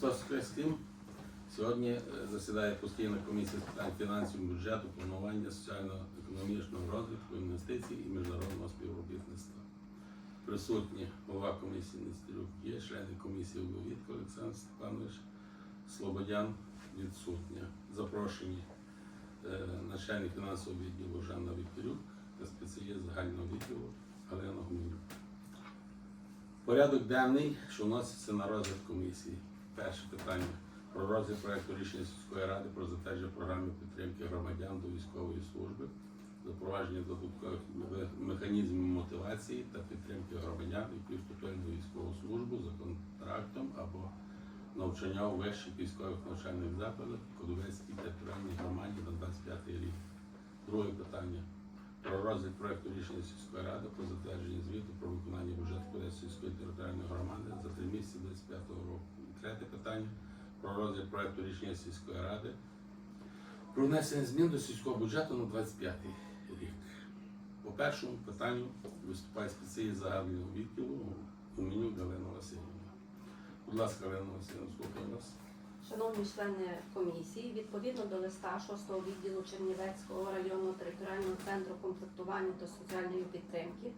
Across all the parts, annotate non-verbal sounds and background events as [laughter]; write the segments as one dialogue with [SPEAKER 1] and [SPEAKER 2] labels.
[SPEAKER 1] Христос Христим. Сьогодні е, засідає постійна комісія з питань фінансів, бюджету, планування соціально-економічного розвитку, інвестицій і міжнародного співробітництва. Присутні голова комісії Нестерюк є, члени комісії Ловітко Олександр Степанович, Слободян відсутня. Запрошені е, начальник фінансового відділу Жанна Вікторюк та спеціаліст загального відділу Галина Гуменюк. Порядок денний, що вноситься на розгляд комісії. Перше питання про розгляд проекту рішення сільської ради про затвердження програми підтримки громадян до військової служби, запровадження додаткових механізмів мотивації та підтримки громадян, які вступили до військову службу за контрактом або навчання у вищих військових навчальних закладах Кодовецькій територіальній громаді на 25 рік. Друге питання про розгляд проекту рішення сільської ради про затвердження звіту про виконання бюджету сільської територіальної громади за три місяці 25 року. Третє питання про розгляд проекту рішення сільської ради про внесення змін до сільського бюджету на 25 рік. По першому питанню виступає спеціаліст загального відділу у меню Галина Васильівна. Будь ласка, Галина Васильівна, слухаю вас.
[SPEAKER 2] Шановні члени комісії, відповідно до листа 6 відділу Чернівецького районного територіального центру комплектування та соціальної підтримки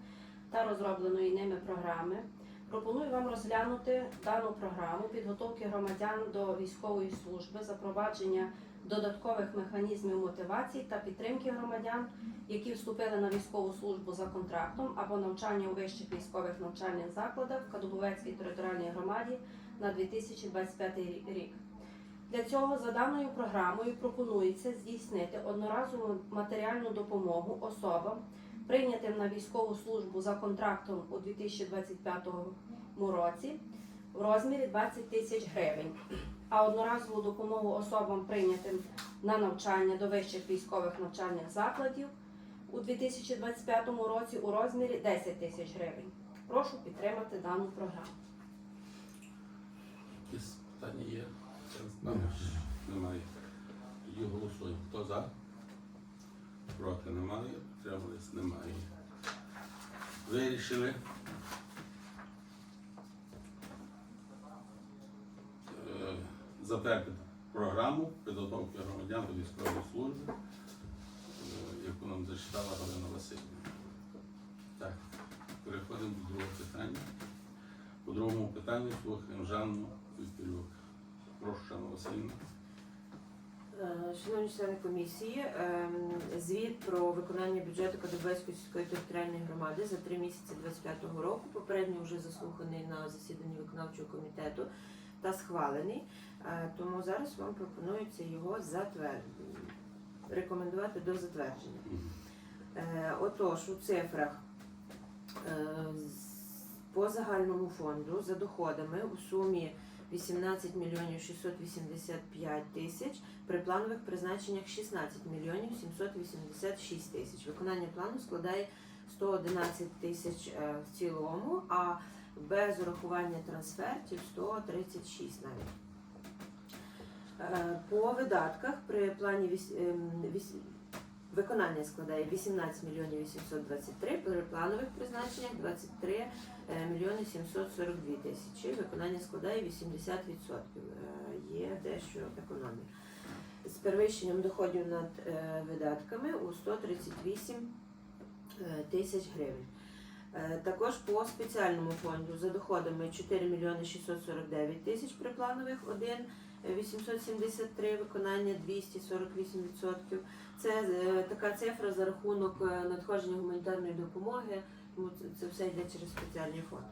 [SPEAKER 2] та розробленої ними програми, пропоную вам розглянути дану програму підготовки громадян до військової служби, запровадження додаткових механізмів мотивації та підтримки громадян, які вступили на військову службу за контрактом або навчання у вищих військових навчальних закладах в Кадубовецькій територіальній громаді на 2025 рік. Для цього за даною програмою пропонується здійснити одноразову матеріальну допомогу особам, прийнятим на військову службу за контрактом у 2025 році в розмірі 20 тисяч гривень, а одноразову допомогу особам, прийнятим на навчання до вищих військових навчальних закладів у 2025 році у розмірі 10 тисяч гривень. Прошу підтримати дану програму.
[SPEAKER 1] Якісь питання є? Немає. Тоді голосуємо. Хто за? Проти немає. Утримались? Немає. Вирішили. е, Затвердити програму підготовки громадян до військової служби, е, яку нам зачитала Галина Васильівна. Так, переходимо до другого питання. По другому питанню слухаємо Жанну Вікторюк. Прошу, Жанна Васильівна.
[SPEAKER 3] Е, Шановні члени комісії, ем, звіт про виконання бюджету Кадебецької сільської територіальної громади за три місяці 2025 року попередньо вже заслуханий на засіданні виконавчого комітету та схвалений. Е, Тому зараз вам пропонується його затвердити, рекомендувати до затвердження. Е, Отож, у цифрах по загальному фонду за доходами у сумі 18 мільйонів 685 тисяч, при планових призначеннях 16 мільйонів 786 тисяч. Виконання плану складає 111 тисяч е, в цілому, а без урахування трансфертів 136 навіть. Е, По видатках при плані віс- ем, віс- Виконання складає 18 мільйонів 823, при планових призначеннях 23 е, мільйони 742 тисячі. Виконання складає 80%. Е, Є дещо економія. З перевищенням доходів над е, видатками у 138 е, тисяч гривень. Також по спеціальному фонду за доходами 4 мільйони 649 тисяч при планових 1 873, виконання 248%. Це е, така цифра за рахунок е, надходження гуманітарної допомоги, тому це, все йде через спеціальний фонд,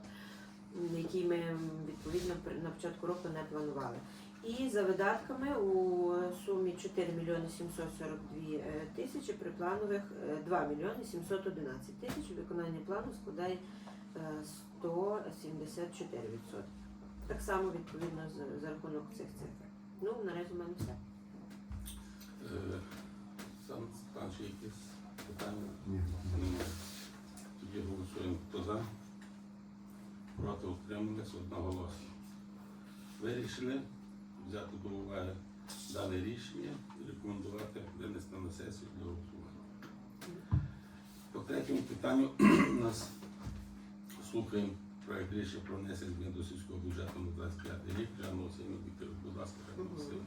[SPEAKER 3] який ми відповідно на початку року не планували. І за видатками у сумі 4 мільйони 742 е, тисячі, при планових е, 2 мільйони 711 тисяч. Виконання плану складає е, 174%. Так само відповідно за рахунок цих цифр. Ну, наразі в мене все.
[SPEAKER 1] Е, Сам Степан, чи якісь питання?
[SPEAKER 4] Ні.
[SPEAKER 1] Немає. Тоді голосуємо. Хто за? Проти утримались одноголосно. Вирішили взяти до уваги дане рішення і рекомендувати винести на сесію для голосування. По третьому питанню у [clears throat] нас слухаємо Проект рішення про внесення змін до сільського бюджету на 25 рік. Жанна Васильівна Віктор, будь ласка, Жанна
[SPEAKER 3] Мгм.
[SPEAKER 1] Васильівна.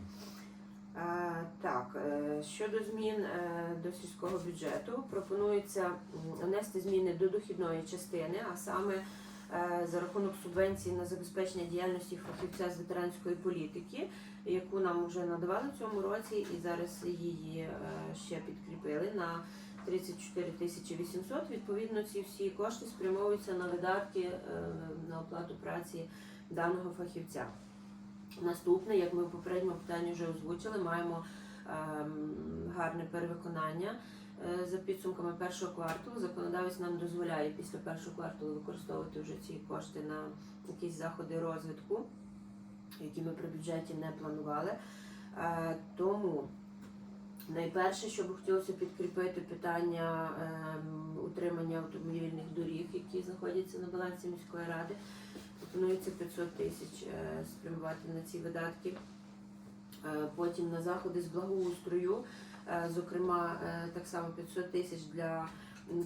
[SPEAKER 3] Е, Так, е, щодо змін е, до сільського бюджету, пропонується внести зміни до дохідної частини, а саме е, за рахунок субвенції на забезпечення діяльності фахівця з ветеранської політики, яку нам вже надавали в цьому році, і зараз її ще підкріпили на 34 тисячі 800. Відповідно, ці всі кошти спрямовуються на видатки на оплату праці даного фахівця. Наступне, як ми в попередньому питанні вже озвучили, маємо гарне перевиконання. Е, За підсумками першого кварталу законодавець нам дозволяє після першого кварталу використовувати вже ці кошти на якісь заходи розвитку, які ми при бюджеті не планували. Е, Тому найперше, що би хотілося підкріпити питання ем, утримання автомобільних доріг, які знаходяться на балансі міської ради. Пропонується 500 тисяч е, спрямувати на ці видатки. Е, Потім на заходи з благоустрою, е, зокрема, е, так само 500 тисяч для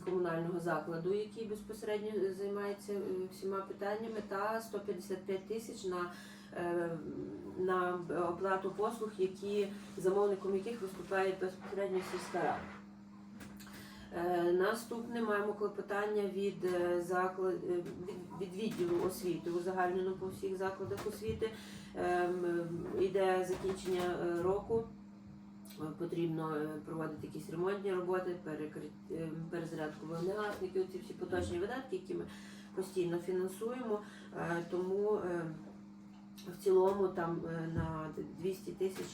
[SPEAKER 3] комунального закладу, який безпосередньо займається всіма питаннями, та 155 тисяч на, на оплату послуг, які замовником яких виступає безпосередньо сільська рада. Е, Наступне маємо клопотання від е, заклад е, від- від відділу освіти узагальнено по всіх закладах освіти. Ем, е, Іде закінчення року. Потрібно проводити якісь ремонтні роботи, перезарядку вогнегасників, ці всі поточні видатки, які ми постійно фінансуємо. Тому в цілому там на 200 тисяч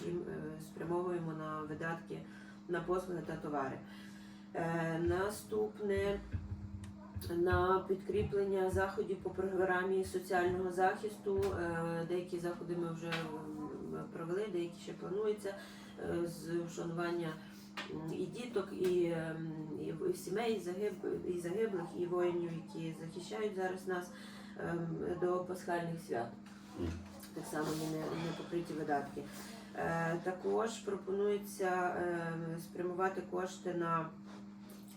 [SPEAKER 3] спрямовуємо на видатки на послуги та товари. Е, Наступне на підкріплення заходів по програмі соціального захисту. Е, Деякі заходи ми вже провели, деякі ще плануються е, з вшанування і діток, і, ем, і в- і сімей загиб, і загиблих, і воїнів, які захищають зараз нас ем, до пасхальних свят. Так само є не, не покриті видатки. Також пропонується е, спрямувати кошти на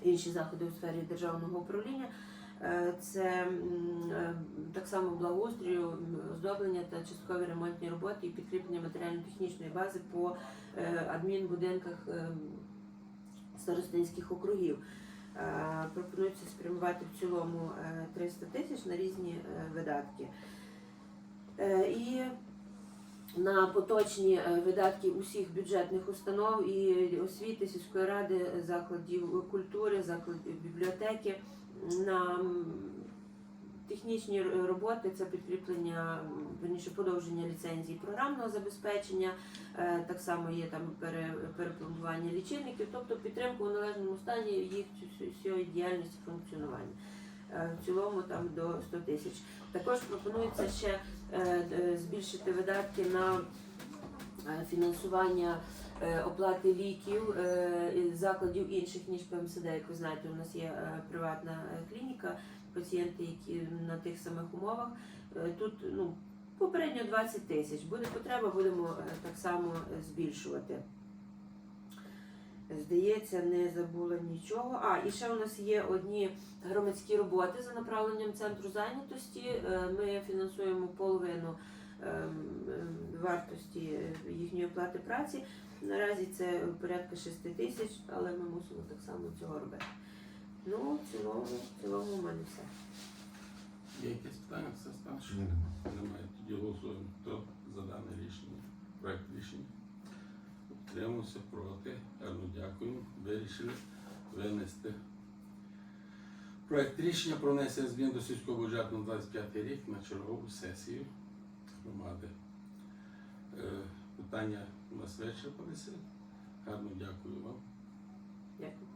[SPEAKER 3] інші заходи у сфері державного управління. Е, Це е, так само благоустрою, оздоблення та часткові ремонтні роботи і підкріплення матеріально-технічної бази по е, адмінбудинках старостинських округів. Пропонується спрямувати в цілому е, 300 тисяч на різні видатки. І на поточні е, видатки усіх бюджетних установ і освіти, сільської ради, закладів культури, закладів бібліотеки на технічні роботи, це підкріплення, верніше подовження ліцензії програмного забезпечення, е, так само є там пере, перепланування лічильників, тобто підтримка у належному стані їх всієї діяльності функціонування. Е, В цілому там до 100 тисяч. Також пропонується ще збільшити видатки на е, фінансування е, оплати ліків е, закладів інших ніж ПМСД. Як ви знаєте, у нас є е, приватна е, клініка, пацієнти, які на тих самих умовах. Е, Тут ну попередньо 20 тисяч. Буде потреба, будемо е, так само е, збільшувати. Здається, не забула нічого. А, і ще у нас є одні громадські роботи за направленням центру зайнятості. Е, Ми фінансуємо половину ем, ем, вартості їхньої оплати праці. Наразі це порядка 6 тисяч, але ми мусимо так само цього робити. Ну, в цілому, в цілому у мене все.
[SPEAKER 1] Є якісь питання? Все стане? Немає. Тоді голосуємо. Хто за дане рішення? Проект рішення. Утримався проти. Гарно дякую. Вирішили винести. Проект рішення про внесення змін до сільського бюджету на 25 рік на чергову сесію громади. Е, Питання у нас вичерпалися. Гарно дякую вам.
[SPEAKER 3] Дякую.